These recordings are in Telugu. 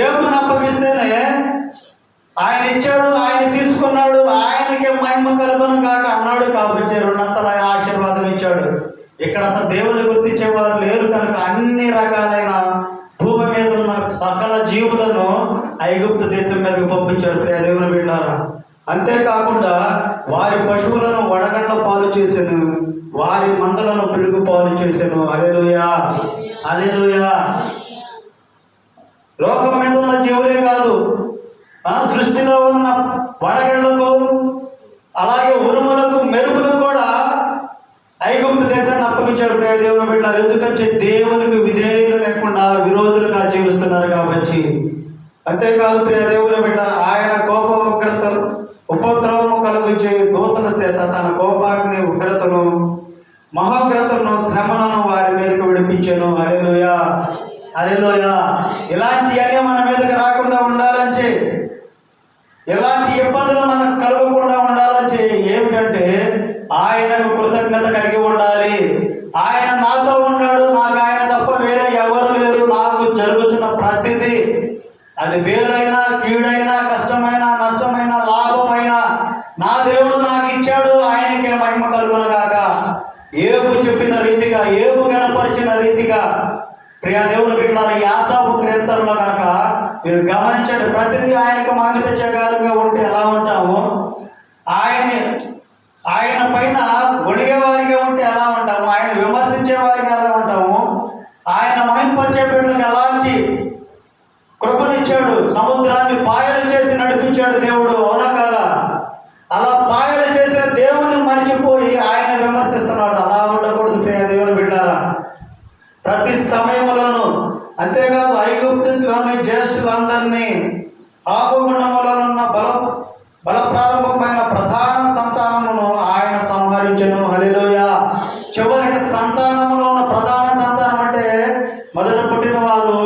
ఏబుని అప్పగిస్తేనే ఆయన ఇచ్చాడు ఆయన తీసుకున్నాడు ఆయనకే మహిమ కలుగును కాక అన్నాడు కాబట్టి రెండంతల ఆశీర్వాదం ఇచ్చాడు. ఇక్కడ అసలు దేవుని గుర్తించేవారు లేరు కనుక అన్ని రకాలైన భూమి మీద ఉన్న సకల జీవులను ఐగుప్తు దేశం మీదకి పంపించాడు ప్రియ దేవుని బిడ్డారా. అంతేకాకుండా వారి పశువులను వడగండ్ల పాలు చేశాను వారి మందలను పిడుగు పాలు చేశాను అలెలుయా అలెలుయా లోకం మీద ఉన్న జీవులే కాదు ఆ సృష్టిలో ఉన్న వడగళ్ళకు అలాగే ఉరుములకు మెరుపులకు కూడా ఐగుప్తు దేశాన్ని అప్పగించాడు ప్రియ దేవుని బిడ్డలు. ఎందుకంటే దేవునికి విధేయులు లేకుండా విరోధులుగా జీవిస్తున్నారు కాబట్టి. అంతేకాదు ప్రియ దేవుని బిడ్డ ఆయన కోప ఉగ్రతలు ఉపద్రవము కలిగించే దూతల చేత తన కోపాగ్ని ఉగ్రతను మహోగ్రతను శ్రమలను వారి మీదకు విడిపించాను. అరేలుయా అలెలుయా ఇలాంటివన్నీ మన మీదకి రాకుండా ఉండాలంటే ఎలాంటి ఇబ్బందులు మనకు కలగకుండా ఉండాలంటే ఏమిటంటే ఆయనకు కృతజ్ఞత కలిగి ఉండాలి. ఆయన నాతో ఉన్నాడు నాకు ఆయన తప్ప వేరే ఎవరు లేరు. నాకు జరుగుతున్న ప్రతిదీ అది వేలైనా కీడైనా కష్టమైన నష్టమైన లాభమైనా నా దేవుడు నాకు ఇచ్చాడు ఆయనకే మహిమ కలుగును గాక. ఏపు చెప్పిన రీతిగా ఏపు కనపరిచిన రీతిగా ప్రియా దేవుని బిడ్డలారా ఈ ఆశాపు కనుక మీరు గమనించండి ప్రతిదీ ఆయనకు మహిమ తెచ్చేగారుగా ఉంటే ఎలా ఉంటాము? ఆయన ఆయన పైన గొడిగేవారిగా ఉంటే ఎలా ఉంటాము? ఆయన విమర్శించే వారిగా ఎలా ఉంటాము? ఆయన మహింపరిచే బిడ్డలకు ఎలాంటి కృపనిచ్చాడు? సముద్రాన్ని పాయలు చేసి నడిపించాడు దేవుడు అవునా కదా? అలా పాయలు చేసిన దేవుణ్ణి మర్చిపోయి ఆయన విమర్శిస్తాడు అలా ఉండకూడదు ప్రియ దేవుని బిడ్డారా ప్రతి సమయంలోనూ అంతేకాదు ఐగుప్తులోని జ్యేష్ఠులందరినీ ఆపగుండములో ఉన్న బల బల ప్రారంభమైన ప్రధాన సంతానమును ఆయన సంహరించను. హలిలోయ చివరికి సంతానములో ఉన్న ప్రధాన సంతానం అంటే మొదట పుట్టిన వారు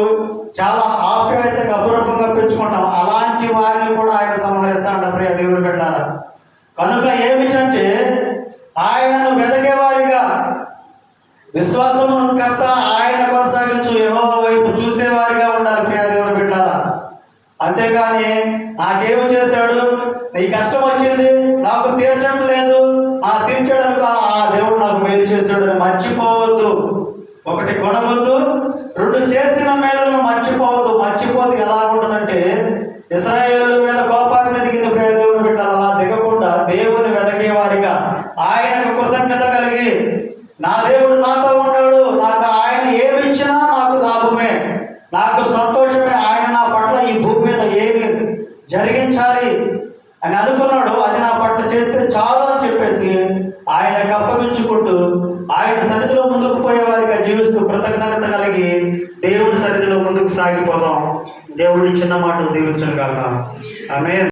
చాలా ఆప్యాయతగా అపురూపంగా పెంచుకుంటాం. అలాంటి వారిని కూడా ఆయన సంహరిస్తాడు ప్రియ దేవుడు పెట్టారు కనుక ఏమిటంటే ఆయనను వెదకేవారిగా విశ్వాసమును కర్త ఆయన కొనసాగించు ఏమో వైపు చూసేవారిగా ఉండాలి ప్రియ దేవుని బిడ్డారా అంతేగాని నాకేమి చేశాడు? నీ కష్టం వచ్చింది నాకు తీర్చడం లేదు ఆ తీర్చడానికి ఆ దేవుడు నాకు మేలు చేశాడు అని మర్చిపోవద్దు. ఒకటి కొనవద్దు రెండు చేసిన మేళలను మర్చిపోవద్దు. మర్చిపోతే ఎలా ఉంటుందంటే ఇస్రాయేల్ మీద కోపాన్ని ఎదిగింది ప్రయోజనం పెట్టాలి అలా దిగకుండా దేవుని వెదకేవారిగా ఆయనకు కృతజ్ఞత కలిగి నా దేవుడు నాతో ఉన్నాడు. నాకు ఆయన ఏమి ఇచ్చినా నాకు లాభమే. నాకు సంతోషమే ఆయన నా పట్ల ఈ భూమి మీద ఏమి జరిగించాలి అని అనుకున్నాడు. అది నా పట్ల చేస్తే చాలు అని చెప్పేసి ఆయనకు అప్పగించుకుంటూ ఆయన సన్నిధిలో ముందుకు పోయేవారిగా జీవిస్తూ కృతజ్ఞత కలిగి దేవుడి సన్నిధిలో ముందుకు సాగిపోదాం. దేవుడి చిన్న మాట దీవించగలరా? ఆమె